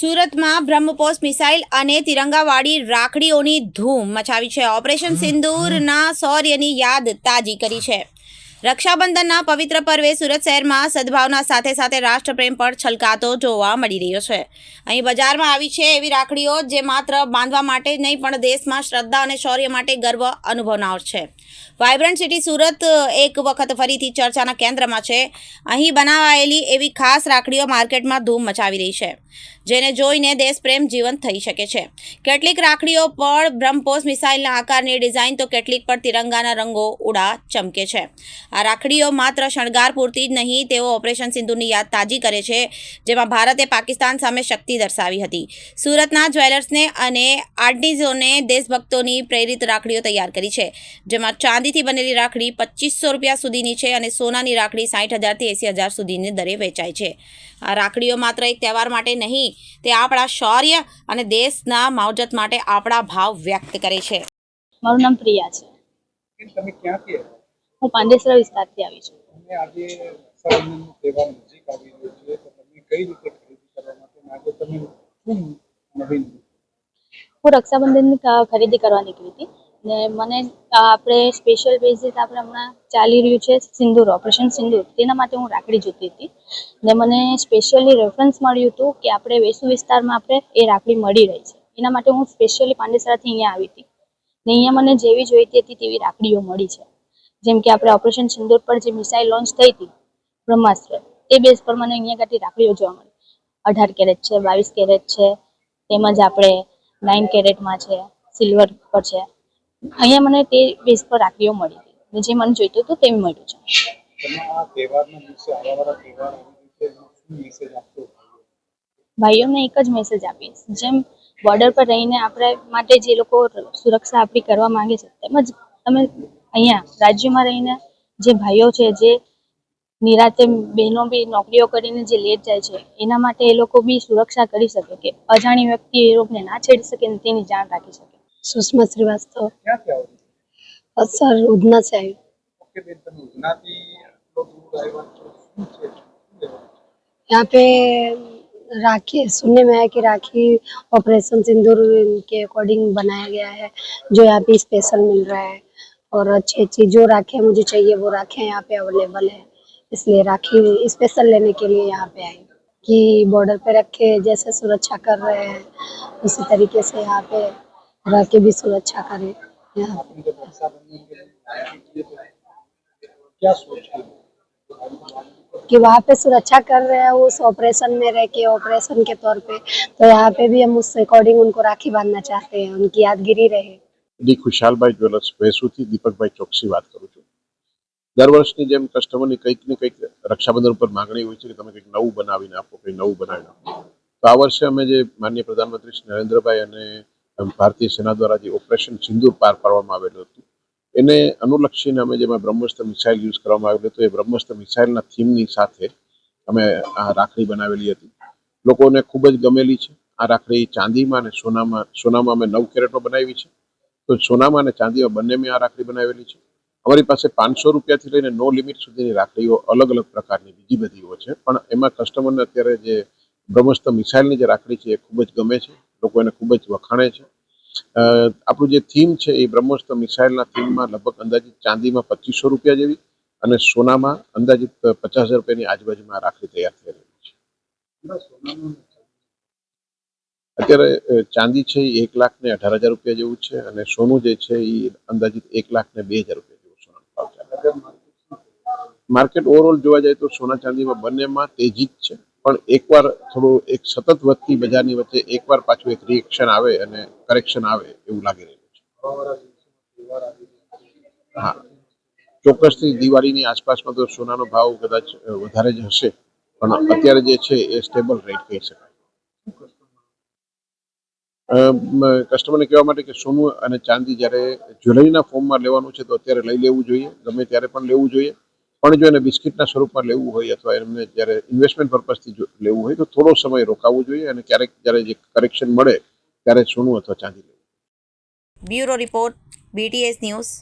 સુરતમાં બ્રહ્મપોસ મિસાઇલ અને તિરંગાવાળી રાખડીઓની ધૂમ મચાવી છે. ઓપરેશન સિંદૂરના શૌર્યની યાદ તાજી કરી છે. રક્ષાબંધનના પવિત્ર પર્વે સુરત શહેરમાં સદભાવના સાથે સાથે રાષ્ટ્રપ્રેમ પણ છલકાતો જોવા મળી રહ્યો છે. અહીં બજારમાં આવી છે એવી રાખડીઓ જે માત્ર બાંધવા માટે જ નહીં, પણ દેશમાં શ્રદ્ધા અને શૌર્ય માટે ગર્વ અનુભવનાર છે. વાયબ્રન્ટ સિટી સુરત એક વખત ફરીથી ચર્ચાના કેન્દ્રમાં છે. અહીં બનાવાયેલી એવી ખાસ રાખડીઓ માર્કેટમાં ધૂમ મચાવી રહી છે, જેને જોઈને દેશપ્રેમ જીવંત થઈ શકે છે. કેટલીક રાખડીઓ પર બ્રહ્મપોસ મિસાઇલના આકારની ડિઝાઇન તો કેટલીક પર તિરંગાના રંગો ઉડા ચમકે છે. આ રાખડીઓ માત્ર શણગાર પૂરતી જ નહીં તેઓ ઓપરેશન સિંધુની યાદ તાજી કરે છે જેમાં ભારતે પાકિસ્તાન સામે શક્તિ દર્શાવી હતી. સુરતના જ્વેલર્સને અને આર્ટિઝોને દેશભક્તોની પ્રેરિત રાખડીઓ તૈયાર કરી છે જેમાં ચાંદીથી બનેલી રાખડી પચીસો રૂપિયા સુધીની છે અને સોનાની રાખડી સાઠ હજારથી એંસી હજાર સુધીની દરે વેચાય છે. આ રાખડીઓ માત્ર એક તહેવાર માટે નહીં તે આપણા શૌર્ય અને દેશના માવજત માટે આપણા ભાવ વ્યક્ત કરે છે. મારું નામ પ્રિયા છે. તમે ક્યાંથી હું પાંડેસરા વિસ્તારથી આવી છું. હું રક્ષાબંધનની ખરીદી કરવા નીકળી હતી. ને મને આપણે સ્પેશિયલ બેઝિસ આપણે હમણાં ચાલી રહ્યું છે સિંદૂર ઓપરેશન સિંદૂર તેના માટે હું રાખડી જોતી હતી. ને મને સ્પેશિયલી રેફરન્સ મળ્યું હતું કે આપણે વેસુ વિસ્તારમાં આપણે એ રાખડી મળી રહી છે. એના માટે હું સ્પેશિયલી પાંડેસરાથી અહીંયા આવી હતી. ને અહીંયા મને જેવી જોઈતી હતી તેવી રાખડીઓ મળી છે. જેમ કે આપણે ઓપરેશન સિંદૂર પર જે મિસાઇલ લોન્ચ થઈ હતી બ્રહ્માસ્ત્ર એ બેઝ પર મને અહીંયા આગળથી રાખડીઓ જોવા મળી. અઢાર કેરેટ છે બાવીસ કેરેટ છે તેમજ આપણે નાઇન કેરેટમાં છે સિલ્વર પર છે. અહીંયા મને તે બેઝ પર રાખડીઓ મળી હતી. જે મને જોઈતું હતું તેવી મળ્યું છે. ભાઈઓને એક જ મેસેજ આપીશ. જેમ બોર્ડર પર રહીને આપણે માટે જે લોકો સુરક્ષા આપણી કરવા માંગે છે તેમજ તમે અહીંયા રાજ્યમાં રહીને જે ભાઈઓ છે જે નિરાતે બહેનો બી નોકરીઓ કરીને જે લેટ જાય છે એના માટે એ લોકો બી સુરક્ષા કરી શકે કે અજાણી વ્યક્તિ એ લોકોને ના છેડી શકે ને તેની જાણ રાખી શકે सुषमा श्रीवास्तव ક્યાંથી આવો છો और सर उधना से आई ઓકે બેન તમે ઉધનાથી આટલો દૂર આવ્યા છો શું છે શું લેવાનું છે? यहाँ पे राखी सुनने में आया कि राखी ऑपरेशन सिंदूर के अकॉर्डिंग बनाया गया है जो यहाँ पे स्पेशल मिल रहा है और अच्छी अच्छी जो राखी मुझे चाहिए वो राखियाँ यहाँ पे अवेलेबल है। इसलिए राखी स्पेशल लेने के लिए यहाँ पे आई। कि बॉर्डर पे रखे जैसे सुरक्षा कर रहे हैं उसी तरीके से यहाँ पे रह के भी सुरक्षा करें। यहाँ राखी तो कि वहाँ पे सुरक्षा कर रहे हैं उस ऑपरेशन में रह के ऑपरेशन के तौर पे। तो यहाँ पे भी हम उस अकॉर्डिंग उनको राखी बांधना चाहते हैं उनकी यादगिरी रहे। ડી ખુશાલભાઈ જ્વેલર્સ ભેસુથી દીપકભાઈ ચોકસી વાત કરું છું. દર વર્ષની જેમ કસ્ટમરની કંઈક ને કંઈક રક્ષાબંધન ઉપર માંગણી હોય છે કે તમે કંઈક નવું બનાવીને આપો, કંઈક નવું બનાવીને આપો. તો આ વર્ષે અમે જે માનનીય પ્રધાનમંત્રી શ્રી નરેન્દ્રભાઈ અને ભારતીય સેના દ્વારા જે ઓપરેશન સિંદૂર પાર પાડવામાં આવેલું હતું, એને અનુલક્ષીને અમે જેમાં બ્રહ્મસ્ત્ર મિસાઇલ યુઝ કરવામાં આવેલું હતું, એ બ્રહ્મસ્ત્ર મિસાઇલના થીમની સાથે અમે આ રાખડી બનાવેલી હતી. લોકોને ખૂબ જ ગમેલી છે. આ રાખડી ચાંદીમાં અને સોનામાં સોનામાં અમે નવ કેરેટમાં બનાવી છે. તો સોનામાં અને ચાંદીમાં બંને મેં આ રાખડી બનાવેલી છે. અમારી પાસે પાંચસો રૂપિયાથી લઈને નો લિમિટ સુધીની રાખડીઓ અલગ અલગ પ્રકારની, બીજી બધીઓ છે. પણ એમાં કસ્ટમરને અત્યારે જે બ્રહ્મસ્ત્ર મિસાઇલની જે રાખડી છે એ ખૂબ જ ગમે છે. લોકો એને ખૂબ જ વખાણે છે. આપણું જે થીમ છે એ બ્રહ્મોસ્ત્ર મિસાઇલના થીમમાં લગભગ અંદાજિત ચાંદીમાં પચીસો રૂપિયા જેવી અને સોનામાં અંદાજિત પચાસ હજાર રૂપિયાની આજુબાજુમાં રાખડી તૈયાર થઈ રહી છે. અત્યારે ચાંદી છે એ એક લાખ ને અઢાર હજાર રૂપિયા જેવું છે અને સોનું જે છે એ અંદાજિત એક લાખ ને બે હજાર રૂપિયા જેવું સોનાનો ભાવ ચાલે માર્કેટ ઓવરઓલ જોવા જાય તો સોના ચાંદીમાં બંનેમાં તેજી જ છે, પણ એકવાર થોડું એક સતત વધતી બજારની વચ્ચે એકવાર પાછું એક રિએક્શન આવે અને કરેક્શન આવે એવું લાગી રહ્યો છે. હા. ચોક્કસથી દિવાળીની આસપાસમાં તો સોનાનો ભાવ કદાચ વધારે જ હશે, પણ અત્યારે જે છે એ સ્ટેબલ રેટ કહી શકાય. કસ્ટમરને કહેવા માટે કે સોનું અને ચાંદી જ્યારે જ્વેલરીના ફોર્મમાં લેવાનું છે તો અત્યારે લઈ લેવું જોઈએ, ગમે ત્યારે પણ લેવું જોઈએ. પણ જો એને બિસ્કિટના સ્વરૂપમાં લેવું હોય અથવા એમને જ્યારે ઇન્વેસ્ટમેન્ટ પર્પઝથી લેવું હોય તો થોડો સમય રોકાવવું જોઈએ અને ક્યારેક જ્યારે જે કરેક્શન મળે ત્યારે સોનું અથવા ચાંદી લેવું બ્યુરો રિપોર્ટ બીટીએસ ન્યૂઝ.